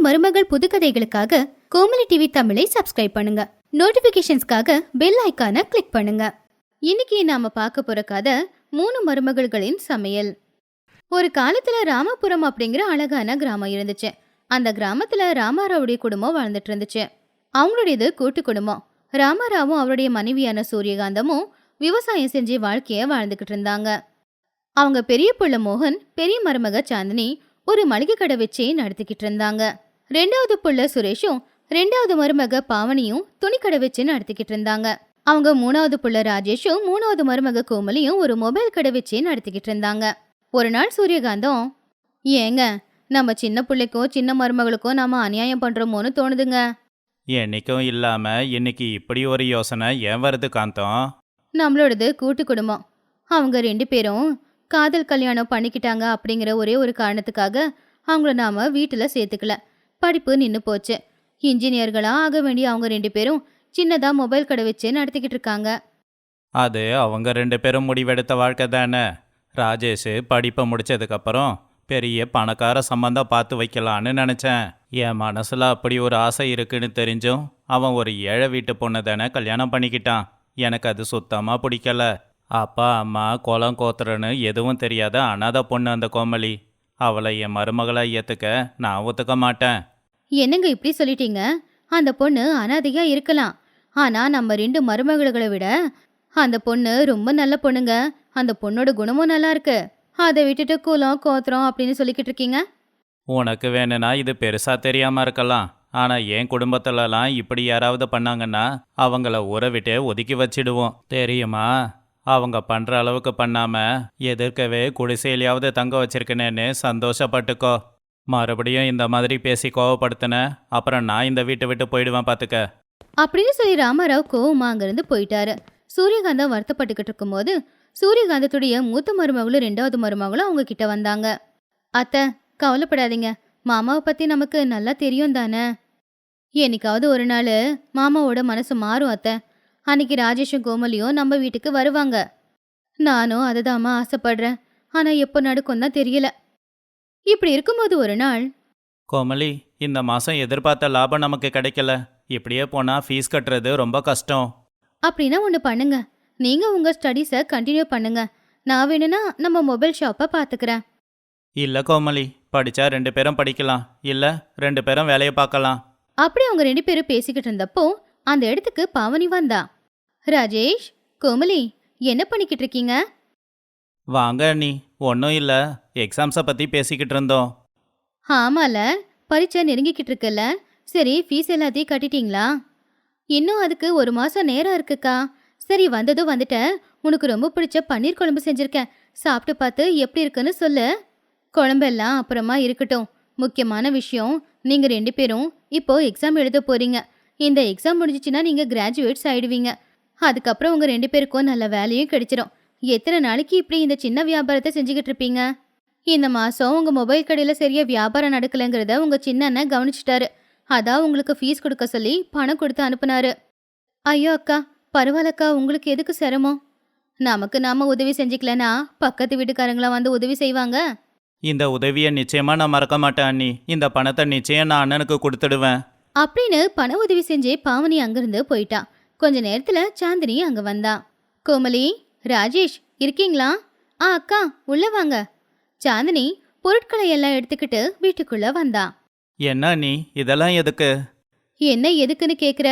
மாமியார் மருமகள் புதுக்கதைகளுக்காக கோமலி டிவி தமிழை சப்ஸ்கிரைப் பண்ணுங்க. நோட்டிபிகேஷன்ஸ்க்காக பெல் ஐக்கானை கிளிக் பண்ணுங்க. இன்னைக்கு நாம பார்க்க போற கதை மூணு மருமகள்களின் சமையல். ஒரு காலத்துல ராமபுரம் அப்படிங்கிற அழகான கிராமம் இருந்துச்சு. அந்த கிராமத்துல ராமாராவுடைய குடும்பம் வாழ்ந்துட்டு இருந்துச்சு. அவங்களுடையது கூட்டு குடும்பம். ராமாராவும் அவருடைய மனைவியான சூரியகாந்தமும் விவசாயம் செஞ்சு வாழ்க்கைய வாழ்ந்துகிட்டு இருந்தாங்க. அவங்க பெரிய புள்ள மோகன் பெரிய மருமக சாந்தினி ஒரு மளிகை கடை வச்சு நடத்திக்கிட்டு இருந்தாங்க. ரெண்டாவது புள்ள சுரேஷும் ரெண்டாவது மருமக பாவனியும் துணிக்கடை வச்சு நடத்திக்கிட்டு இருந்தாங்க. அவங்க மூணாவது புள்ள ராஜேஷும் மூணாவது மருமக கோமலியும் ஒரு மொபைல் கடை வச்சு நடத்திக்கிட்டு இருந்தாங்க. ஒரு நாள் சூரியகாந்தம் ஏங்க நம்ம சின்ன பிள்ளைக்கும் சின்ன மருமகளுக்கும் நாம அநியாயம் பண்றோமோன்னு தோணுதுங்க. என்னைக்கும் இல்லாம இன்னைக்கு இப்படி ஒரு யோசனை ஏன் வருது காந்தம்? நம்மளோடது கூட்டு குடும்பம். அவங்க ரெண்டு பேரும் காதல் கல்யாணம் பண்ணிக்கிட்டாங்க அப்படிங்கிற ஒரே ஒரு காரணத்துக்காக அவங்கள நாம வீட்டில் சேர்த்துக்கல. படிப்பு நின்று போச்சு. இன்ஜினியர்களாக ஆக வேண்டிய அவங்க ரெண்டு பேரும் சின்னதாக மொபைல் கடை வச்சு நடத்திக்கிட்டு இருக்காங்க. அது அவங்க ரெண்டு பேரும் முடிவெடுத்த வாழ்க்கை தானே. ராஜேஷ் படிப்பை முடிச்சதுக்கப்புறம் பெரிய பணக்கார சம்பந்தம் பார்த்து வைக்கலான்னு நினச்சேன். என் மனசில் அப்படி ஒரு ஆசை இருக்குன்னு தெரிஞ்சும் அவன் ஒரு ஏழை வீட்டு பொண்ணு தானே கல்யாணம் பண்ணிக்கிட்டான். எனக்கு அது சுத்தமாக பிடிக்கல. அப்பா அம்மா குளம் கோத்துறன்னு எதுவும் தெரியாத அனாத பொண்ணு அந்த கோமலி அவளை என் மருமகளை ஏற்றுக்க நான் ஒத்துக்க மாட்டேன். என்னங்க இப்படி சொல்லிட்டீங்க? அந்த பொண்ணு அனாதையா இருக்கலாம். ஆனா நம்ம ரெண்டு மருமகளை விட அந்த பொண்ணு ரொம்ப நல்ல பொண்ணுங்க. அந்த பொண்ணோட குணமும் நல்லா இருக்கு. அதை விட்டுட்டு குலம் கோத்திரம் அப்படின்னு சொல்லிக்கிட்டு இருக்கீங்க? உனக்கு வேணும்னா இது பெருசா தெரியாம இருக்கலாம். ஆனா என் குடும்பத்துலலாம் இப்படி யாராவது பண்ணாங்கன்னா அவங்கள உறவிட்டே ஒதுக்கி வச்சிடுவோம். தெரியுமா? அவங்க பண்ற அளவுக்கு பண்ணாம எதிர்க்கவே குடிசையிலையாவது தங்க வச்சிருக்கனேன்னு சந்தோஷப்பட்டுக்கோ. மறுபடியும் இந்த மாதிரி பேசி கோவப்படுத்தின அப்புறம் நான் இந்த வீட்டை விட்டு போயிடுவேன் பாத்துக்க. அப்படின்னு சொல்லி ராமராவ் கோவமா அங்கிருந்து போயிட்டாரு. சூரியகாந்தம் வருத்தப்பட்டுக்கிட்டு இருக்கும்போது சூரியகாந்தத்துடைய மூத்த மருமகளும் ரெண்டாவது மருமகளும் அவங்க கிட்ட வந்தாங்க. அத்தை கவலைப்படாதீங்க. மாமாவை பத்தி நமக்கு நல்லா தெரியும் தானே? என்னைக்காவது ஒரு நாள் மாமாவோட மனசு மாறும் அத்தை. அன்னைக்கு ராஜேஷும் கோமலியும் நம்ம வீட்டுக்கு வருவாங்க. நானும் அதுதாம்மா ஆசைப்படுறேன். ஆனால் எப்போ நடக்கும் தான் தெரியல. இப்படி இருக்கும்போது ஒரு நாள் கோமலி இந்த மாசம் எதிர்பார்த்த லாபம் நமக்கு கிடைக்கல. இப்படியே போனா ஃபீஸ் கட்டுறது ரொம்ப கஷ்டம். அப்படின்னா ஒன்று பண்ணுங்க. நீங்க உங்க ஸ்டடீஸை கண்டினியூ பண்ணுங்க. நான் வேணும்னா நம்ம மொபைல் ஷாப்பை பார்த்துக்கிறேன் இல்ல கோமலி படிச்சா ரெண்டு பேரும் படிக்கலாம். இல்ல ரெண்டு பேரும் வேலையை பார்க்கலாம். அப்படி அவங்க ரெண்டு பேரும் பேசிக்கிட்டு இருந்தப்போ அந்த இடத்துக்கு பாவனி வந்தா. ராஜேஷ் கோமலி என்ன பண்ணிக்கிட்டு இருக்கீங்க? வாங்க நீ ஒன்றும் இல்லை. எக்ஸாம்ஸை பற்றி பேசிக்கிட்டு இருந்தோம். ஆமால. பரீட்சை நெருங்கிக்கிட்டு இருக்குல்ல. சரி ஃபீஸ் எல்லாத்தையும் கட்டிட்டீங்களா? இன்னும் அதுக்கு ஒரு மாதம் நேரம் இருக்குக்கா. சரி வந்ததும் வந்துட்டேன் உனக்கு ரொம்ப பிடிச்ச பன்னீர் குழம்பு செஞ்சுருக்கேன். சாப்பிட்டு பார்த்து எப்படி இருக்குன்னு சொல்லு. குழம்பெல்லாம் அப்புறமா இருக்கட்டும். முக்கியமான விஷயம் நீங்கள் ரெண்டு பேரும் இப்போ எக்ஸாம் எழுத போகிறீங்க இந்த எக்ஸாம் முடிஞ்சிச்சுன்னா நீங்கள் கிராஜுவேட்ஸ் ஆயிடுவீங்க. அதுக்கப்புறம் உங்கள் ரெண்டு பேருக்கும் நல்ல வேலையும் கிடைச்சிரும். எத்தனை நாளைக்கு இப்படி இந்த சின்ன வியாபாரத்தை செஞ்சுக்கிட்டு இருப்பீங்க? இந்த மாசம் உங்க மொபைல் கடையில சரியா வியாபாரம் நடக்கலைங்கிறத உங்க சின்ன அண்ணன் கவனிச்சிட்டாரு. அதான் உங்களுக்கு ஃபீஸ் கொடுக்க சொல்லி பணம் கொடுத்து அனுப்புனாரு. ஐயோ அக்கா பரவாயில்லக்கா உங்களுக்கு எதுக்கு சிரமம்? நமக்கு நாம உதவி செஞ்சுக்கலனா பக்கத்து வீட்டுக்காரங்களாம் வந்து உதவி செய்வாங்க? இந்த உதவியை நிச்சயமாக நான் மறக்க மாட்டேன் அண்ணி. இந்த பணத்தை நிச்சயம் நான் அண்ணனுக்கு கொடுத்துடுவேன். அப்படின்னு பண உதவி செஞ்சு பாவனி அங்கிருந்து போயிட்டா. கொஞ்ச நேரத்துல சாந்தினி அங்க வந்தா. கோமலி ராஜேஷ் இருக்கீங்களா? ஆ அக்கா உள்ள வாங்க. சாந்தினி பொருட்களை எல்லாம் எடுத்துக்கிட்டு வீட்டுக்குள்ள வந்தா. என்ன நீ? இதெல்லாம் எதுக்கு? என்ன எதுக்குன்னு கேக்குற?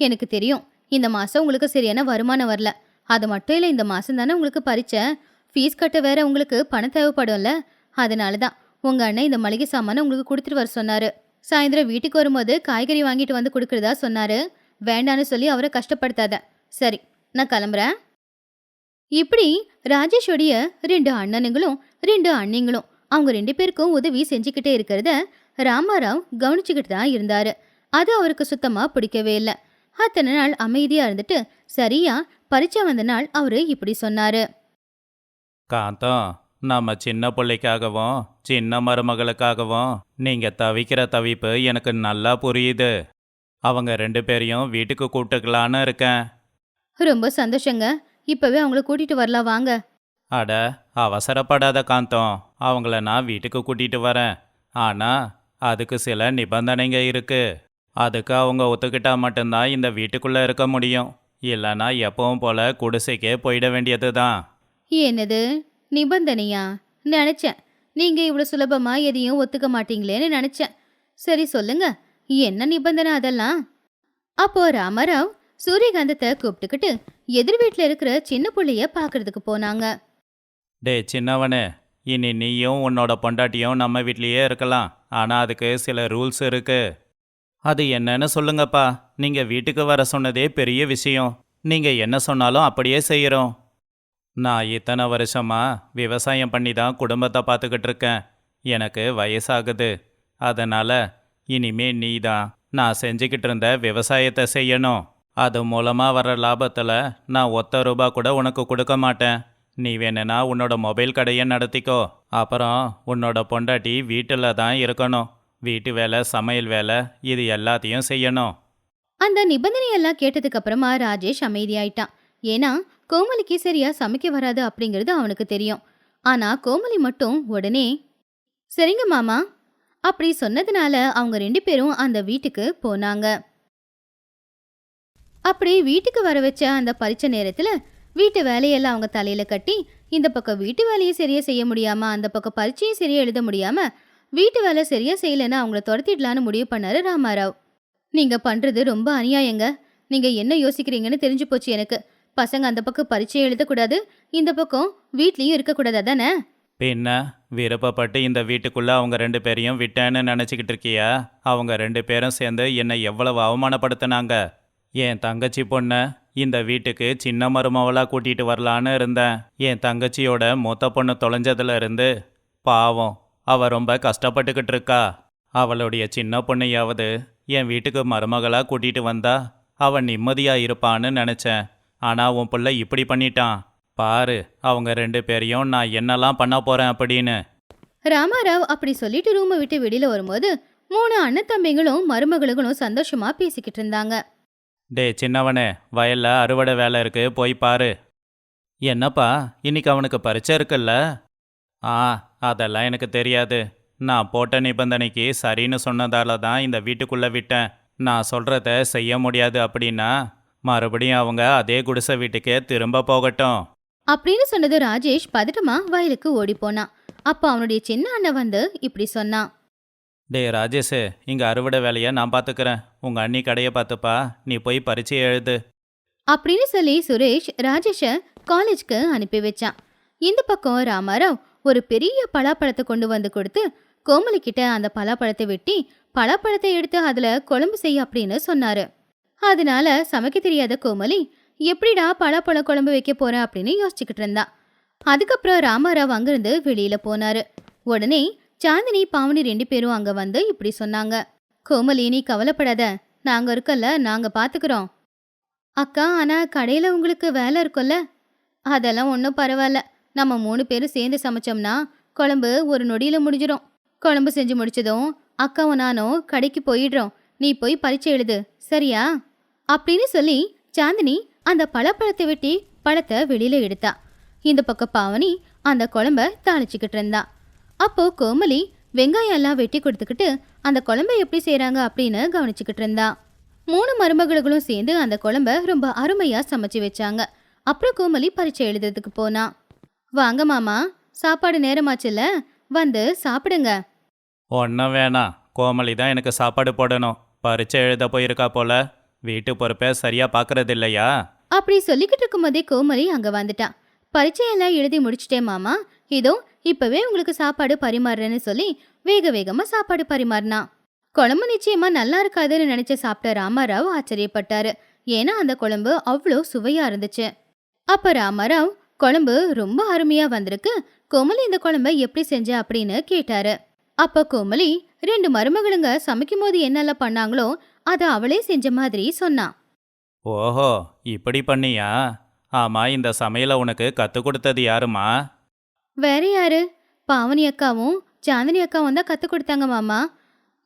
எனக்கு தெரியும் இந்த மாசம் உங்களுக்கு சரியான வருமானம் வரல. அது மட்டும் இல்லை இந்த மாசம் தானே உங்களுக்கு பரிச்சை ஃபீஸ் கட்ட வேற உங்களுக்கு பணம் தேவைப்படும்ல. அதனால தான் உங்க அண்ணன் இந்த மளிகை சாமானை உங்களுக்கு கொடுத்துட்டு வர சொன்னாரு. சாயந்தரம் வீட்டுக்கு வரும்போது காய்கறி வாங்கிட்டு வந்து கொடுக்கறதா சொன்னாரு. வேண்டான்னு சொல்லி அவரை கஷ்டப்படுத்தாத. சரி நான் கிளம்புறேன். இப்படி ராஜேஷோடைய ரெண்டு அண்ணனுங்களும் ரெண்டு அண்ணிங்களும் அவங்க ரெண்டு பேருக்கும் உதவி செஞ்சுக்கிட்டே இருக்கிறத ராமாராவ் கவனிச்சுக்கிட்டு தான் இருந்தாரு. அது அவருக்கு சுத்தமா பிடிக்கவே இல்லை. அத்தனை நாள் அமைதியா இருந்துட்டு சரியா பரீட்சை வந்த நாள் அவரு இப்படி சொன்னாரு. காந்தம் நம்ம சின்ன பிள்ளைக்காகவும் சின்ன மருமகளுக்காகவும் நீங்கள் தவிக்கிற தவிப்பு எனக்கு நல்லா புரியுது. அவங்க ரெண்டு பேரையும் வீட்டுக்கு கூப்பிட்டுக்கலான்னு இருக்கேன். ரொம்ப சந்தோஷங்க. இப்பவே அவங்கள கூட்டிட்டு வரலாம் வாங்க. அட அவசரப்படாத காந்தம். அவங்கள நான் வீட்டுக்கு கூட்டிட்டு வரேன். ஆனா அதுக்கு சில நிபந்தனைங்க இருக்கு. அதுக்கு அவங்க ஒத்துக்கிட்டா மட்டும்தான் இந்த வீட்டுக்குள்ள இருக்க முடியும். இல்லைன்னா எப்பவும் போல குடிசைக்கே போயிட வேண்டியது தான் என்னது? நிபந்தனையா? நினைச்சேன். நீங்க இவ்வளவு சுலபமா எதையும் ஒத்துக்க மாட்டீங்களேன்னு நினைச்சேன். சரி சொல்லுங்க. என்ன நிபந்தனை அதெல்லாம்? அப்போ ராமராவ் சூரியகாந்தத்தை கூப்பிட்டுக்கிட்டு எதிர் வீட்டில் இருக்கிற சின்ன புள்ளைய பார்க்கறதுக்கு போனாங்க. டே சின்னவனே இனி நீயும் உன்னோட பொண்டாட்டியும் நம்ம வீட்லேயே இருக்கலாம். ஆனால் அதுக்கு சில ரூல்ஸ் இருக்கு. அது என்னன்னு சொல்லுங்கப்பா. நீங்க வீட்டுக்கு வர சொன்னதே பெரிய விஷயம். நீங்க என்ன சொன்னாலும் அப்படியே செய்யறோம். நான் இத்தனை வருஷமா விவசாயம் பண்ணி தான் குடும்பத்தை பார்த்துக்கிட்டு இருக்கேன். எனக்கு வயசாகுது. அதனால இனிமே நீ தான் நான் செஞ்சுக்கிட்டு இருந்த விவசாயத்தை செய்யணும். அது மூலமாக வர லாபத்தில் நான் ஒத்த ரூபா கூட உனக்கு கொடுக்க மாட்டேன். நீ வேணும்னா உன்னோட மொபைல் கடையை நடத்திக்கோ. அப்புறம் உன்னோட பொண்டாட்டி வீட்டில் தான் இருக்கணும். வீட்டு வேலை சமையல் வேலை இது எல்லாத்தையும் செய்யணும். அந்த நிபந்தனையெல்லாம் கேட்டதுக்கு அப்புறமா ராஜேஷ் அமைதியாயிட்டான். ஏன்னா கோமலிக்கு சரியா சமைக்க வராது அப்படிங்கிறது அவனுக்கு தெரியும். ஆனா கோமலி மட்டும் உடனே சரிங்க மாமா. அப்படி சொன்னதுனால அவங்க ரெண்டு பேரும் அந்த வீட்டுக்கு போனாங்க. அப்படி வீட்டுக்கு வர வச்ச அந்த பரீட்சை நேரத்தில் வீட்டு வேலையெல்லாம் அவங்க தலையில் கட்டி இந்த பக்கம் வீட்டு வேலையை சரியாக செய்ய முடியாமல் அந்த பக்கம் பரீட்சையும் சரியாக எழுத முடியாமல் வீட்டு வேலை சரியாக செய்யலைன்னு அவங்கள துரத்திடலான்னு முடிவு பண்ணாரு ராமாராவ். நீங்கள் பண்ணுறது ரொம்ப அநியாயங்க. நீங்கள் என்ன யோசிக்கிறீங்கன்னு தெரிஞ்சு போச்சு எனக்கு. பசங்க அந்த பக்கம் பரீட்சை எழுதக்கூடாது இந்த பக்கம் வீட்லேயும் இருக்கக்கூடாது தானே? பின்ன விருப்பப்பட்டு இந்த வீட்டுக்குள்ளே அவங்க ரெண்டு பேரையும் விட்டேன்னு நினச்சிக்கிட்டு இருக்கியா? அவங்க ரெண்டு பேரும் சேர்ந்து என்னை எவ்வளவு அவமானப்படுத்தினாங்க? என் தங்கச்சி பொண்ணை இந்த வீட்டுக்கு சின்ன மருமவளாக கூட்டிகிட்டு வரலான்னு இருந்தேன். என் தங்கச்சியோட மூத்த பொண்ணு தொலைஞ்சதுல இருந்து பாவம் அவ ரொம்ப கஷ்டப்பட்டுக்கிட்டு இருக்கா. அவளுடைய சின்ன பொண்ணையாவது என் வீட்டுக்கு மருமகளாக கூட்டிகிட்டு வந்தா அவன் நிம்மதியாக இருப்பான்னு நினச்சேன். ஆனால் உன் பிள்ளை இப்படி பண்ணிட்டான். பாரு அவங்க ரெண்டு பேரையும் நான் என்னெல்லாம் பண்ண போறேன் அப்படின்னு. ராமாராவ் அப்படி சொல்லிட்டு ரூமை விட்டு வெளியில் வரும்போது மூணு அண்ணன் தம்பிங்களும் மருமகளுங்களும் சந்தோஷமாக பேசிக்கிட்டு இருந்தாங்க. டே சின்னவனே வயல்ல அறுவடை வேலை இருக்கு போய் பாரு. என்னப்பா இன்னைக்கு அவனுக்கு பரிச்சை இருக்குல்ல? ஆ அதெல்லாம் எனக்கு தெரியாது. நான் போட்ட நிபந்தனைக்கு சரின்னு சொன்னதால தான் இந்த வீட்டுக்குள்ளே விட்டேன். நான் சொல்கிறத செய்ய முடியாது அப்படின்னா மறுபடியும் அவங்க அதே குடிசை வீட்டுக்கே திரும்ப போகட்டும். அப்படின்னு சொன்னது ராஜேஷ் பதட்டமா வயலுக்கு ஓடி போனான். அவனுடைய சின்ன அண்ணன் வந்து இப்படி சொன்னான். டே ராஜேஷு இங்கே அறுவடை வேலையை நான் பார்த்துக்கிறேன் உங்கள் அண்ணி கடையை பார்த்துப்பா. நீ போய் பரீட்சை எழுது. அப்படின்னு சொல்லி சுரேஷ் ராஜேஷ காலேஜ்க்கு அனுப்பி வச்சான். இந்த பக்கம் ராமாராவ் ஒரு பெரிய பலாப்பழத்தை கொண்டு வந்து கொடுத்து கோமலி கிட்ட அந்த பலாப்பழத்தை வெட்டி பலாப்பழத்தை எடுத்து அதில் குழம்பு செய்ய அப்படின்னு சொன்னாரு. அதனால சமைக்க தெரியாத கோமலி எப்படிடா பலாப்பழம் குழம்பு வைக்க போறேன் அப்படின்னு யோசிச்சுக்கிட்டு இருந்தா அதுக்கப்புறம் ராமாராவ் அங்கிருந்து வெளியில போனாரு. உடனே சாந்தினி பாவனி ரெண்டு பேரும் அங்க வந்து இப்படி சொன்னாங்க. கோமலினி நீ கவலைப்படாத. நாங்க இருக்கல்ல நாங்க பாத்துக்கிறோம். அக்கா ஆனா கடையில உங்களுக்கு வேலை இருக்கும்ல? அதெல்லாம் ஒன்றும் பரவாயில்ல. நம்ம மூணு பேரும் சேர்ந்து சமைச்சோம்னா குழம்பு ஒரு நொடியில முடிஞ்சிடும் குழம்பு செஞ்சு முடிச்சதும் அக்காவும் நானும் கடைக்கு போயிடுறோம். நீ போய் பரீட்சை எழுது சரியா? அப்படின்னு சொல்லி சாந்தினி அந்த பழப்பழத்தை வெட்டி பழத்தை வெளியில எடுத்தா. இந்த பக்கம் பாவனி அந்த குழம்ப தாளிச்சுக்கிட்டு இருந்தா. அப்போ கோமலி வெங்காயம் எல்லாம் வெட்டி கொடுத்துக்கிட்டு அந்த குழம்ப எப்படி செய்றாங்க? அப்படின்னு கவனிச்சுக்கிட்டு இருந்தா. மூணு மருமகளும் சேர்ந்து அந்த குழம்ப ரொம்ப அருமையா சமைச்சு வச்சாங்க. அப்புறம் கோமலி பரீட்சை எழுதுறதுக்கு போனா. வாங்க மாமா சாப்பாடு நேரமாச்சுல்ல? வந்து சாப்பிடுங்க. ஒன்றும் வேணாம் கோமலி தான் எனக்கு சாப்பாடு போடணும். பரீட்சை எழுத போயிருக்கா போல. வீட்டு பொறுப்பை சரியா பார்க்கறது இல்லையா? அப்படி சொல்லிக்கிட்டு இருக்கும்போதே கோமலி அங்க வந்துட்டா. பரீட்சையெல்லாம் எழுதி முடிச்சிட்டேன் மாமா. இதோ இப்பவே உங்களுக்கு சாப்பாடு பரிமாறுறேன்னு சொல்லி வேக வேகமா சாப்பாடு பரிமாறினா. குழம்பு நிச்சயமா நல்லா இருக்காதுன்னு நினைச்ச சாப்பிட்ட ராமாராவ் ஆச்சரியப்பட்டாரு. ஏன்னா அந்த குழம்பு அவ்வளோ சுவையா இருந்துச்சு. அப்ப ராமாராவ் குழம்பு ரொம்ப அருமையா வந்திருக்கு. கோமலி இந்த குழம்ப எப்படி செஞ்ச அப்படின்னு கேட்டாரு. அப்ப கோமலி ரெண்டு மருமகளுங்க சமைக்கும் போது என்னெல்லாம் பண்ணாங்களோ அதை அவளே செஞ்ச மாதிரி சொன்னான் ஓஹோ இப்படி பண்ணியா? ஆமா இந்த சமையலை உனக்கு கத்து கொடுத்தது யாருமா? வேற யாரு? பாவனி அக்காவும் சாந்தினி அக்காவும் தான் கற்றுக் கொடுத்தாங்க மாமா.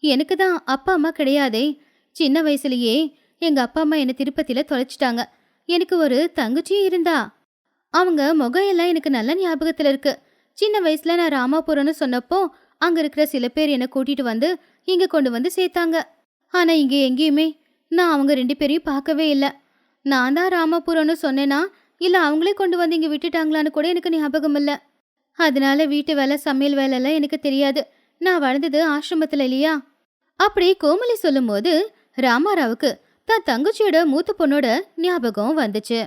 எனக்கு தான் அப்பா அம்மா கிடையாதே. சின்ன வயசுலயே எங்க அப்பா அம்மா என்னை திருப்பதியில தொலைச்சிட்டாங்க. எனக்கு ஒரு தங்கச்சியும் இருந்தா. அவங்க முகம் எல்லாம் எனக்கு நல்ல ஞாபகத்துல இருக்கு. சின்ன வயசுல நான் ராமாபுரம்னு சொன்னப்போ அங்க இருக்கிற சில பேர் என்னை கூட்டிட்டு வந்து இங்க கொண்டு வந்து சேர்த்தாங்க. ஆனா இங்கே எங்கேயுமே நான் அவங்க ரெண்டு பேரையும் பார்க்கவே இல்லை. நான் தான் ராமாபுரம்னு சொன்னேனா? இல்ல அவங்களே கொண்டு வந்து இங்க விட்டுட்டாங்களான்னு கூட எனக்கு ஞாபகம் இல்லை. அதனால வீட்டு வேலை சமையல் வேலைலாம் எனக்கு தெரியாது. நான் வளர்ந்தது ஆசிரமத்தில் இல்லையா? அப்படி கோமலி சொல்லும்போது ராமாராவுக்கு தான் தங்கச்சியோட மூத்த பொண்ணோட ஞாபகம் வந்துச்சு.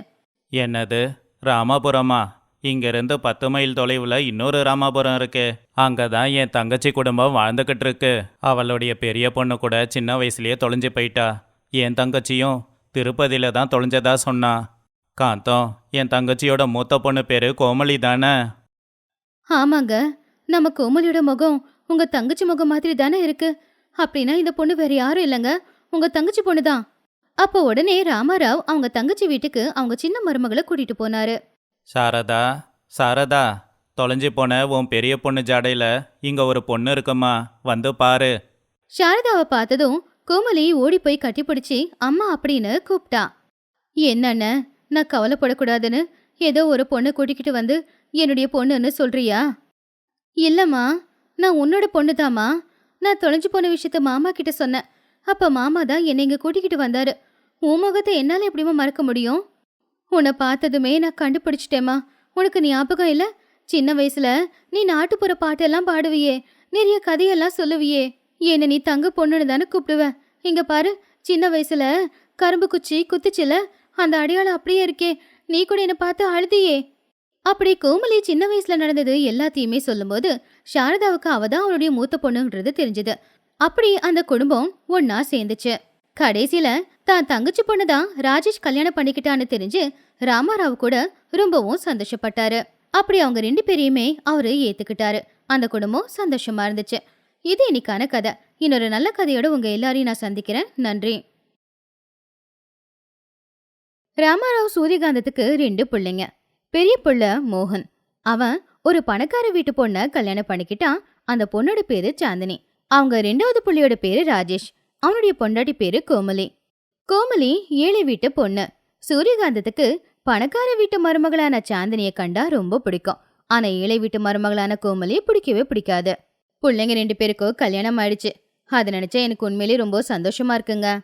என்னது? ராமாபுரமா? இங்கிருந்து பத்து மைல் தொலைவில் இன்னொரு ராமாபுரம் இருக்கு. அங்கே தான் என் தங்கச்சி குடும்பம் வாழ்ந்துக்கிட்டு இருக்கு. அவளுடைய பெரிய பொண்ணு கூட சின்ன வயசுலேயே தொலைஞ்சு போயிட்டா. என் தங்கச்சியும் திருப்பதியில தான் தொலைஞ்சதா சொன்னா. காந்தம் என் தங்கச்சியோட மூத்த பொண்ணு பேர் கோமலி தானே? ஆமாங்க. நம்ம கோமலியோட முகம் உங்க தங்கச்சி முகம் மாதிரி தானே இருக்கு. அப்படின்னா இந்த பொண்ணு வேற யாரும் இல்லைங்க. உங்க தங்கச்சி பொண்ணு தான். அப்போ உடனே ராமாராவ் அவங்க தங்கச்சி வீட்டுக்கு அவங்க சின்ன மருமகளை கூட்டிட்டு போனாரு. சாரதா சாரதா தொலைஞ்சு போன உன் பெரிய பொண்ணு ஜாடையில் இங்கே ஒரு பொண்ணு இருக்குமா? வந்து பாரு. சாரதாவை பார்த்ததும் கோமலி ஓடி போய் கட்டிப்பிடிச்சி அம்மா அப்படின்னு கூப்பிட்டா என்னண்ண நான் கவலைப்படக்கூடாதுன்னு ஏதோ ஒரு பொண்ணை கூட்டிக்கிட்டு வந்து என்னுடைய பொண்ணுன்னு சொல்றியா? இல்லம்மா நான் உன்னோட பொண்ணுதாம்மா. நான் தொலைஞ்சு போன விஷயத்த மாமா கிட்ட சொன்னேன். அப்ப மாமா தான் என்னை இங்க கூட்டிக்கிட்டு வந்தாரு. உன் முகத்தை என்னால எப்படிமா மறக்க முடியும்? உன்னை பார்த்ததுமே நான் கண்டுபிடிச்சிட்டேம்மா. உனக்கு ஞாபகம் இல்ல? சின்ன வயசுல நீ நாட்டுப்புற பாட்டெல்லாம் பாடுவியே. நிறைய கதையெல்லாம் சொல்லுவியே. என்ன நீ தங்க பொண்ணுன்னு தானே கூப்பிடுவ. இங்க பாரு சின்ன வயசுல கரும்பு குச்சி குத்துச்சுல அந்த அடையாளம் அப்படியே இருக்கே. நீ கூட என்ன பார்த்து அழுதியே. அப்படி கோமலி சின்ன வயசுல நடந்தது எல்லாத்தையுமே சொல்லும்போது சாரதாவுக்கு அவ தான் அவளுடைய மூத்த பொண்ணுன்றது தெரிஞ்சது. அப்படி அந்த குடும்பம் ஒன்னா சேர்ந்துச்சு. கடைசியில தான் தங்கச்சி பொண்ணு தான் ராஜேஷ் கல்யாணம் பண்ணிக்கிட்டான்னு தெரிஞ்சு ராமாராவ் கூட ரொம்பவும் சந்தோஷப்பட்டாரு. அப்படி அவங்க ரெண்டு பேரையுமே அவரு ஏத்துக்கிட்டாரு. அந்த குடும்பம் சந்தோஷமா இருந்துச்சு. இது இன்னைக்கான கதை. இன்னொரு நல்ல கதையோட உங்க எல்லாரையும் நான் சந்திக்கிறேன். நன்றி. ராமாராவ் சூரியகாந்தத்துக்கு ரெண்டு பிள்ளைங்க. பெரிய புள்ள மோகன். அவன் ஒரு பணக்கார வீட்டு பொண்ணை கல்யாணம் பண்ணிக்கிட்டான் அந்த பொண்ணோட பேரு சாந்தினி. அவங்க ரெண்டாவது புள்ளையோட பேரு ராஜேஷ். அவனுடைய பொண்டாட்டி பேரு கோமலி. கோமலி ஏழை வீட்டு பொண்ணு. சூரியகாந்தத்துக்கு பணக்கார வீட்டு மருமகளான சாந்தினியை கண்டா ரொம்ப பிடிக்கும். ஆனா ஏழை வீட்டு மருமகளான கோமலியை பிடிக்கவே பிடிக்காது. பிள்ளைங்க ரெண்டு பேருக்கும் கல்யாணம் ஆயிடுச்சு. அதை நினைச்சா எனக்கு உண்மையிலேயே ரொம்ப சந்தோஷமா இருக்குங்க.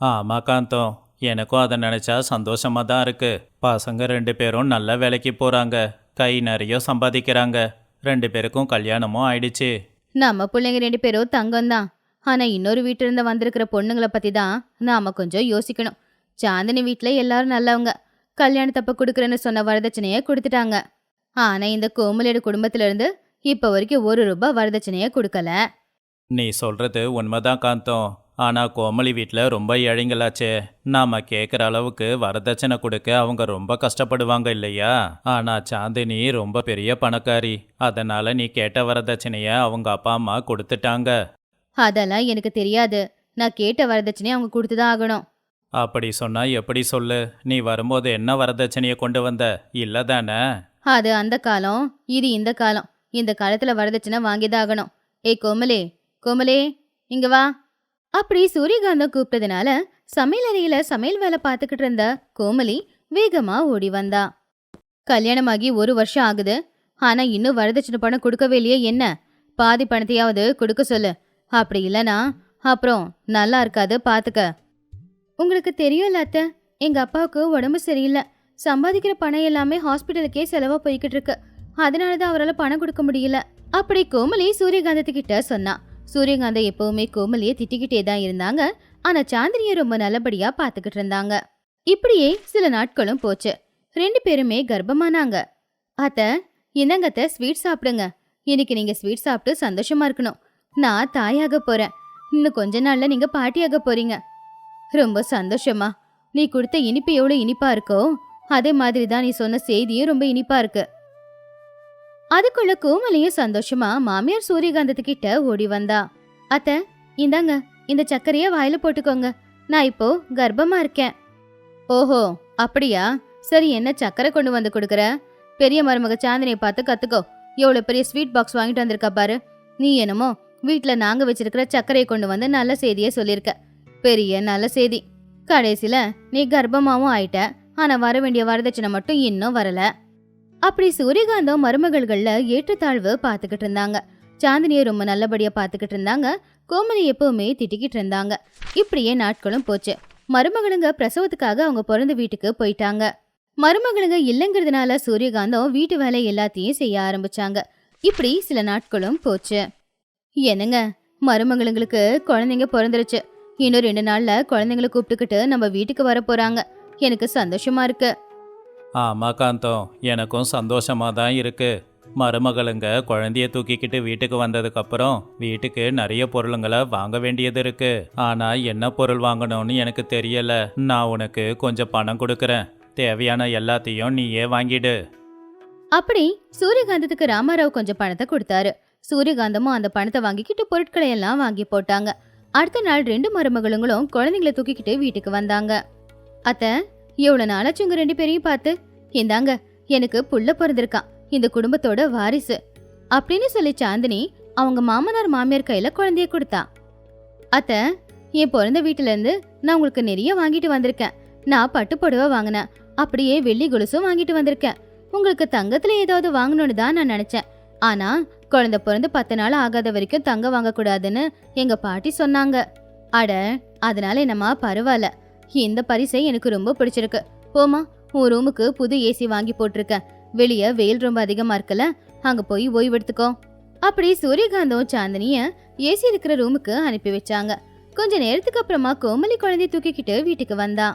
ஆமா காந்தம். எனக்கும் அதை நினச்சா சந்தோஷமா தான் இருக்கு. பசங்க ரெண்டு பேரும் நல்ல வேலைக்கு போகிறாங்க கை நிறைய சம்பாதிக்கிறாங்க. ரெண்டு பேருக்கும் கல்யாணமும் ஆயிடுச்சு. நம்ம பிள்ளைங்க ரெண்டு பேரும் தங்கம் தான் ஆனா இன்னொரு வீட்டுல இருந்து வந்திருக்கிற பொண்ணுங்களை பத்தி தான் நாம கொஞ்சம் யோசிக்கணும். சாந்தினி வீட்ல எல்லாரும் நல்லவங்க. கல்யாணத்தப்ப கொடுக்குறேன்னு சொன்ன வரதட்சணைய கொடுத்துட்டாங்க. ஆனா இந்த கோமலியோட குடும்பத்துல இருந்து இப்ப வரைக்கும் ஒரு ரூபாய் வரதட்சணைய கொடுக்கல. நீ சொல்றது உண்மைதான் காந்தம். ஆனா கோமலி வீட்டில் ரொம்ப ஏழைங்களாச்சே. நாம கேட்குற அளவுக்கு வரதட்சணை கொடுக்க அவங்க ரொம்ப கஷ்டப்படுவாங்க இல்லையா? ஆனா சாந்தினி ரொம்ப பெரிய பணக்காரி. அதனால நீ கேட்ட வரதட்சணைய அவங்க அப்பா அம்மா கொடுத்துட்டாங்க. அதெல்லாம் எனக்கு தெரியாது. நான் கேட்ட வரதட்சணையை அவங்க கொடுத்துதான் ஆகணும். அப்படி சொன்னா எப்படி சொல்லு? நீ வரும்போது என்ன வரதட்சணையை கொண்டு வந்த? இல்ல தானே? அது அந்த காலம் இது இந்த காலம். இந்த காலத்துல வரதட்சணை வாங்கிதான் ஆகணும். ஏய் கோமலே கோமலே இங்க வா. அப்படி சூரியகாந்தம் கூப்பிட்டதுனால சமையலறையில சமையல் வேலை பார்த்துக்கிட்டு இருந்த கோமலி வேகமா ஓடி வந்தா. கல்யாணமாகி ஒரு வருஷம் ஆகுது. ஆனா இன்னும் வரதட்சணை பணம் கொடுக்கவே இல்லையே என்ன? பாதி பணத்தையாவது கொடுக்க சொல்லு. அப்படி இல்லனா அப்புறம் நல்லா இருக்காது பாத்துக்க. உங்களுக்கு தெரியும்ல அத்தை எங்க அப்பாவுக்கு உடம்பு சரியில்லை. சம்பாதிக்கிற பணம் எல்லாமே ஹாஸ்பிட்டலுக்கே செலவா போய்கிட்டு இருக்கு. அதனால தான் அவரால் பணம் கொடுக்க முடியல. அப்படி கோமலி சூரியகாந்தத்துக்கிட்ட சொன்னா. சூரியகாந்தம் எப்பவுமே கோமலியை திட்டிக்கிட்டே தான் இருந்தாங்க. ஆனா சாந்தினிய ரொம்ப நல்லபடியா பாத்துக்கிட்டு இருந்தாங்க. இப்படியே சில நாட்களும் போச்சு. ரெண்டு பேருமே கர்ப்பமானாங்க. அத்த இந்தங்க அத்தை ஸ்வீட் சாப்பிடுங்க. இன்னைக்கு நீங்க ஸ்வீட் சாப்பிட்டு சந்தோஷமா இருக்கணும். நான் தாயாக போறேன். இன்னும் கொஞ்ச நாள்ல நீங்க பாட்டியாக போறீங்க. ரொம்ப சந்தோஷமா. நீ கொடுத்த இனிப்பு எவ்வளவு இனிப்பா இருக்கோ அதே மாதிரி தான் நீ சொன்ன செய்தியும் ரொம்ப இனிப்பா இருக்கு. அதுக்குள்ள கோமலியும் சந்தோஷமா மாமியார் சூரியகாந்தத்துக்கிட்ட ஓடி வந்தா. அத்த இந்தாங்க இந்த சர்க்கரைய வாயில போட்டுக்கோங்க. நான் இப்போ கர்ப்பமா இருக்கேன். ஓஹோ அப்படியா? சரி என்ன சக்கரை கொண்டு வந்து கொடுக்குற? பெரிய மருமக சாந்தினியை பார்த்து கத்துக்கோ. எவ்வளோ பெரிய ஸ்வீட் பாக்ஸ் வாங்கிட்டு வந்திருக்கா பாரு. நீ என்னமோ வீட்டில் நாங்கள் வச்சிருக்கிற சர்க்கரையை கொண்டு வந்து நல்ல செய்தியை சொல்லியிருக்க. பெரிய நல்ல செய்தி. கடைசியில் நீ கர்ப்பமாவும் ஆயிட்ட. ஆனால் வர வேண்டிய வரதட்சணை மட்டும் இன்னும் வரல. அப்படி சூரியகாந்தம் மருமகள்கள்ல ஏற்றத்தாழ்வு பார்த்துக்கிட்டு இருந்தாங்க. சாந்தினியை ரொம்ப நல்லபடியா பார்த்துக்கிட்டு இருந்தாங்க. கோமதி எப்பவுமே திட்டிக்கிட்டு இருந்தாங்க. இப்படியே நாட்களும் போச்சு. மருமகளுங்க பிரசவத்துக்காக அவங்க பிறந்த வீட்டுக்கு போயிட்டாங்க. மருமகளுங்க இல்லைங்கிறதுனால சூரியகாந்தம் வீட்டு வேலை எல்லாத்தையும் செய்ய ஆரம்பிச்சாங்க. இப்படி சில நாட்களும் போச்சு. என்னங்க? மருமகளுங்களுக்கு குழந்தைங்க பிறந்துருச்சு. இன்னும் ரெண்டு நாள்ல குழந்தைங்களை கூப்பிட்டுக்கிட்டு நம்ம வீட்டுக்கு வர போறாங்க. எனக்கு சந்தோஷமா இருக்கு. ஆமா காந்தம் எனக்கும் சந்தோஷமா தான் இருக்குது மருமகளுங்க குழந்தைய தூக்கிக்கிட்டு வீட்டுக்கு வந்ததுக்கப்புறம் வீட்டுக்கு நிறைய பொருளுங்களை வாங்க வேண்டியது இருக்கு. ஆனால் என்ன பொருள் வாங்கணும்னு எனக்கு தெரியல. நான் உனக்கு கொஞ்சம் பணம் கொடுக்குறேன். தேவையான எல்லாத்தையும் நீயே வாங்கிடு. அப்படி சூரியகாந்தத்துக்கு ராமாராவ் கொஞ்சம் பணத்தை கொடுத்தாரு. சூரியகாந்தமும் அந்த பணத்தை வாங்கிக்கிட்டு பொருட்களை எல்லாம் வாங்கி போட்டாங்க. அடுத்த நாள் ரெண்டு மருமகளுங்களும் குழந்தைங்கள தூக்கிக்கிட்டு வீட்டுக்கு வந்தாங்க. அத்த எவ்வளோ நாளாச்சு உங்க ரெண்டு பேரையும் பார்த்து? இந்தாங்க எனக்கு புள்ள பிறந்திருக்கான் இந்த குடும்பத்தோட வாரிசு அப்படின்னு சொல்லி சாந்தினி அவங்க மாமனார் மாமியார் கையில குழந்தைய கொடுத்தா. அத்த என் பிறந்த வீட்டுல இருந்து நான் உங்களுக்கு நிறைய வாங்கிட்டு வந்திருக்கேன். நான் பட்டு புடவை வாங்கினேன் அப்படியே வெள்ளி கொலுசும் வாங்கிட்டு வந்திருக்கேன். உங்களுக்கு தங்கத்துல ஏதாவது வாங்கணும்னு தான் நான் நினைச்சேன். ஆனா குழந்தை பிறந்து பத்து நாள் ஆகாத வரைக்கும் தங்கம் வாங்கக்கூடாதுன்னு எங்க பாட்டி சொன்னாங்க. அட அதனால என்னம்மா பரவாயில்ல. இந்த பரிசை எனக்கு ரொம்ப பிடிச்சிருக்கு. போமா உன் ரூமுக்கு புது ஏசி வாங்கி போட்டிருக்கேன். வெளிய வெயில் ரொம்ப அதிகமா இருக்குல்ல அங்க போய் ஓய்வு எடுத்துக்கோ அப்படி சூரியகாந்தம் சாந்தினிய ஏசி இருக்கிற ரூமுக்கு அனுப்பி வச்சாங்க. கொஞ்ச நேரத்துக்கு அப்புறமா கோமலி குழந்தைய தூக்கிக்கிட்டு வீட்டுக்கு வந்தா.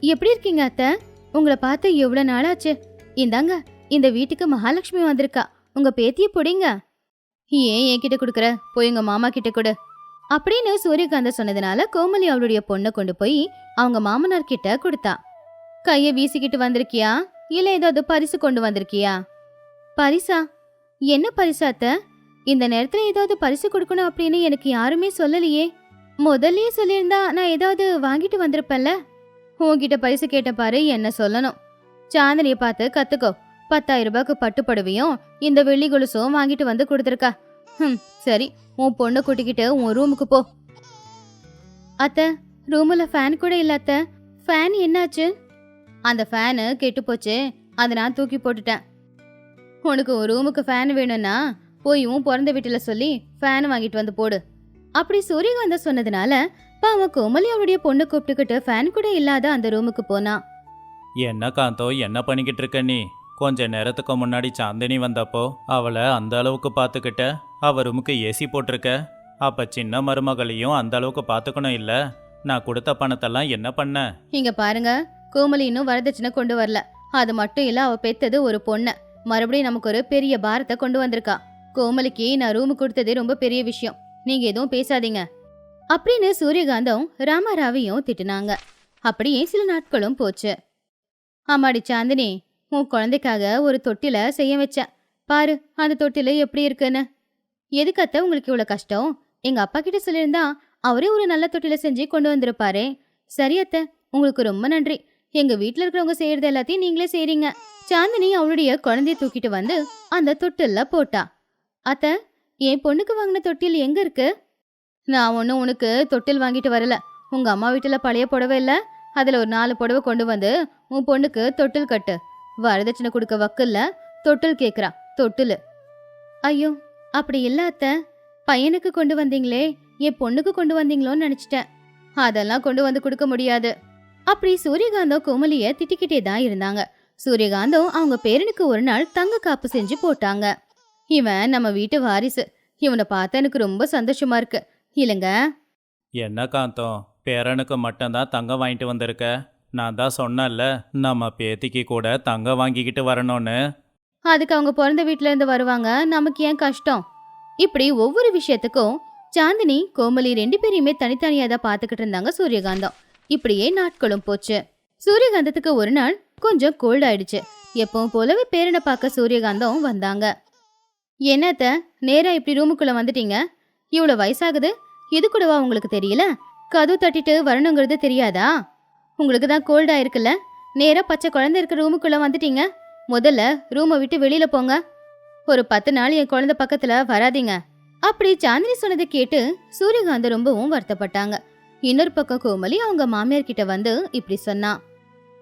எப்படி இருக்கீங்க அத்தை? உங்களை பார்த்து எவ்வளவு நாளாச்சு? இந்தாங்க இந்த வீட்டுக்கு மகாலட்சுமி வந்திருக்கா. உங்க பேத்திய பிடிங்க. ஏன் என்கிட்ட கொடுக்குற? போய் உங்க மாமா கிட்ட கொடு. அப்படின்னு சூரியகாந்த சொன்னதுனால கோமலி அவளுடைய பொண்ணை கொண்டு போய் அவங்க மாமனார் கிட்ட கொடுத்தா. கையை வீசிக்கிட்டு வந்திருக்கியா? இல்ல ஏதாவது பரிசு கொண்டு வந்திருக்கியா? பரிசா? என்ன பரிசா அத்தை? இந்த நேரத்துல ஏதாவது பரிசு கொடுக்கணும் அப்படின்னு எனக்கு யாருமே சொல்லலையே. முதல்லயே சொல்லியிருந்தா நான் ஏதாவது வாங்கிட்டு வந்திருப்பேன்ல? உங்ககிட்ட பரிசு கேட்ட பாரு என்ன சொல்லணும். சாந்தினிய பார்த்து கத்துக்கோ பத்தாயிரம் ரூபாய்க்கு பட்டு புடவையும் இந்த வெள்ளி கொலுசும் வாங்கிட்டு வந்து கொடுத்துருக்கா. ம் சரி உன் பொண்ணை கூட்டிக்கிட்டு உன் ரூமுக்கு போ. அத்தை ரூமில் ஃபேன் கூட இல்ல அத்தை. ஃபேன் என்னாச்சு? அந்த ஃபேனு கெட்டு போச்சு. அதை நான் தூக்கி போட்டுட்டேன். உனக்கு ஒரு ரூமுக்கு ஃபேன் வேணும்னா போய் உன் பிறந்த வீட்டில் சொல்லி ஃபேன் வாங்கிட்டு வந்து போடு. அப்படி சூரியகாந்தா சொன்னதுனால பாவம் கோமலி அவளுடைய பொண்ணை கூப்பிட்டுக்கிட்டு ஃபேன் கூட இல்லாத அந்த ரூமுக்கு போனா. என்ன காந்தோ என்ன பண்ணிக்கிட்டு இருக்க நீ? கொஞ்ச நேரத்துக்கு முன்னாடி சாந்தினி வந்தப்போ அவளை அந்த அளவுக்கு பார்த்துக்கிட்ட? அவ ரூமுக்கு ஏசி போட்டிருக்க? அப்ப சின்ன மருமகளையும் அந்த அளவுக்கு பார்த்துக்கணும் இல்ல? நான் கொடுத்த பணத்தெல்லாம் என்ன பண்ண? இங்க பாருங்க. கோமலி இன்னும் வரதட்சணை கொண்டு வரல. அது மட்டும் இல்ல அவ பெத்தது ஒரு பொண்ணு. மறுபடியும் நமக்கு ஒரு பெரிய பாரத்தை கொண்டு வந்திருக்கா. கோமலிக்கு நான் ரூம் கொடுத்ததே ரொம்ப பெரிய விஷயம். நீங்க எதுவும் பேசாதீங்க. அப்படின்னு சூரியகாந்தம் ராமாராவையும் திட்டுனாங்க. அப்படியே சில நாட்களும் போச்சு. ஆமாடி சாந்தினி உன் குழந்தைக்காக ஒரு தொட்டில செய்ய வச்சேன். பாரு அந்த தொட்டில எப்படி இருக்குன்னு. எதுக்கத்த உங்களுக்கு இவ்வளவு கஷ்டம்? எங்க அப்பா கிட்ட சொல்லியிருந்தா அவரே ஒரு நல்ல தொட்டில செஞ்சு கொண்டு வந்திருப்பாரே. சரி உங்களுக்கு ரொம்ப நன்றி. எங்க வீட்ல இருக்கிறவங்க செய்யறது எல்லாத்தையும் நீங்களே செய்றீங்க. சாந்தினி அவளுடைய குழந்தைய தூக்கிட்டு வந்து அந்த தொட்டில்ல போட்டா. அத்த என் பொண்ணுக்கு வாங்கின தொட்டில் எங்க இருக்கு? நான் ஒன்றும் உனக்கு தொட்டில் வாங்கிட்டு வரல. உங்க அம்மா வீட்டுல பழைய புடவை இல்ல. அதுல ஒரு நாலு புடவை கொண்டு வந்து உன் பொண்ணுக்கு தொட்டில் கட்டு. வரதட்சணை கொடுக்க வக்கல்ல தொட்டில் கேக்குறா. தொட்டில். ஐயோ அப்படி இல்ல அத்த. பையனுக்கு கொண்டு வந்தீங்களே. என் பொண்ணுக்கு கொண்டு வந்தீங்களோன்னு நினைச்சிட்டேன். அதெல்லாம் கொண்டு வந்து கொடுக்க முடியாது. அப்படி சூரியகாந்தம் கோமலிய திட்டிக்கிட்டே தான் இருந்தாங்க. சூரியகாந்தம் அவங்க பேரனுக்கு ஒரு நாள் தங்க காப்பு செஞ்சு போட்டாங்க. இவன் நம்ம வீட்டு வாரிசு. இவனை பார்த்தா எனக்கு ரொம்ப சந்தோஷமா இருக்கு. இல்லைங்க. என்ன காந்தம் பேரனுக்கு மட்டும்தான் தங்கம் வாங்கிட்டு வந்திருக்க? நான் தான் சொன்னேன்ல நம்ம பேத்திக்கு கூட தங்கம் வாங்கிக்கிட்டு வரணும்னு. அதுக்கு அவங்க பிறந்த வீட்ல இருந்து வருவாங்க. நமக்கு ஏன் கஷ்டம்? இப்படி ஒவ்வொரு விஷயத்துக்கும் சாந்தினி கோமலி ரெண்டு பேரையுமே தனித்தனியா தான் பார்த்துக்கிட்டு இருந்தாங்க சூரியகாந்தம். இப்படியே நாட்களும் போச்சு. சூரியகாந்தத்துக்கு ஒரு நாள் கொஞ்சம் கோல்ட் ஆயிடுச்சு. எப்பவும் போலவே பேரனை பார்க்க சூரியகாந்தம் வந்தாங்க. என்னத்த நேரா இப்படி ரூமுக்குள்ள வந்துட்டீங்க? இவ்வளவு வயசாகுது. இது கூடவா உங்களுக்கு தெரியல? கதவு தட்டிட்டு வரணுங்கிறது தெரியாதா? உங்களுக்கு தான் கோல்ட் ஆயிருக்குல்ல? நேரா பச்சை குழந்தை இருக்கிற ரூமுக்குள்ள வந்துட்டீங்க. முதல்ல ரூமை விட்டு வெளியில போங்க. ஒரு பத்து நாள் என் குழந்தை பக்கத்துல வராதீங்க. அப்படி சாந்தினி சொன்னதை கேட்டு சூரியகாந்த் ரொம்பவும் வருத்தப்பட்டாங்க. இன்னொரு பக்கம் கோமலி அவங்க மாமியார் கிட்ட வந்து இப்படி சொன்னா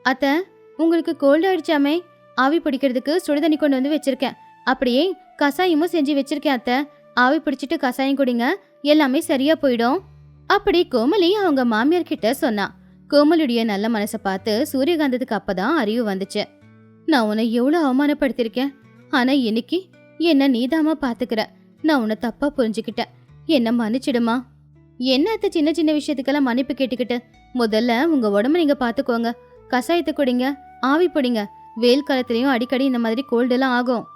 அத்த உங்களுக்கு கோல்ட் ஆயிடுச்சாமே? ஆவி பிடிக்கிறதுக்கு சுடுதண்ணி கொண்டு வந்து வச்சிருக்கேன். அப்படியே கசாயமும் செஞ்சு வச்சிருக்கேன் அத்த. ஆவி பிடிச்சிட்டு கசாயம் குடிங்க. எல்லாமே சரியா போயிடும். அப்படி கோமலி அவங்க மாமியார் கிட்ட சொன்னா. கோமலியுடைய நல்ல மனசை பார்த்து சூரியகாந்தத்துக்கு அப்பதான் அறிவு வந்துச்சு. நான் உன்னை எவ்வளவு அவமானப்படுத்திருக்கேன் ஆனா இன்னைக்கு என்ன நீதாமா பாத்துக்கிற? நான் உன்னை தப்பா புரிஞ்சுக்கிட்டேன். என்ன மன்னிச்சிடுமா? என்னத்த சின்ன சின்ன விஷயத்துக்கெல்லாம் மன்னிப்பு கேட்டுக்கிட்டு? முதல்ல உங்க உடம்ப நீங்க பாத்துக்கோங்க. கசாயத்தை குடிங்க ஆவி பிடிங்க. வெயில் காலத்துலயும் அடிக்கடி இந்த மாதிரி கோல்டு எல்லாம் ஆகும்.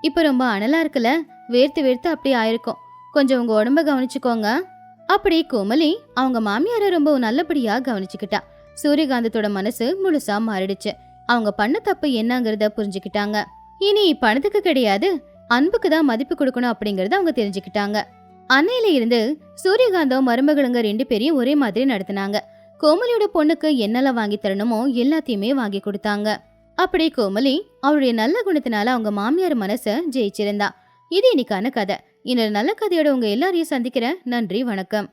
இப்ப ரொம்ப அனலா இருக்குல்ல? வேர்த்து வேர்த்து அப்படி ஆயிருக்கும். கொஞ்சம் உங்க உடம்ப கவனிச்சுக்கோங்க. அப்படி கோமலி அவங்க மாமியார ரொம்ப நல்லபடியா கவனிச்சுக்கிட்டா. சூரியகாந்தத்தோட மனசு முழுசா மாறிடுச்சு. அவங்க பண்ண தப்பு என்னங்கறத புரிஞ்சுக்கிட்டாங்க. இனி பணத்துக்கு கிடையாது. அன்புக்கு தான் மதிப்பு கொடுக்கணும் அப்படிங்கறத அவங்க தெரிஞ்சுக்கிட்டாங்க. அன்னையில இருந்து சூரியகாந்தம் மருமகளுங்க ரெண்டு பேரையும் ஒரே மாதிரி நடத்தினாங்க. கோமலியோட பொண்ணுக்கு என்னெல்லாம் வாங்கி தரணுமோ எல்லாத்தையுமே வாங்கி கொடுத்தாங்க. அப்படி கோமலி அவருடைய நல்ல குணத்தினால அவங்க மாமியார் மனச ஜெயிச்சிருந்தா. இது இன்னைக்கான கதை. இன்னொரு நல்ல கதையோட உங்க எல்லாரையும் சந்திக்கிறேன். நன்றி வணக்கம்.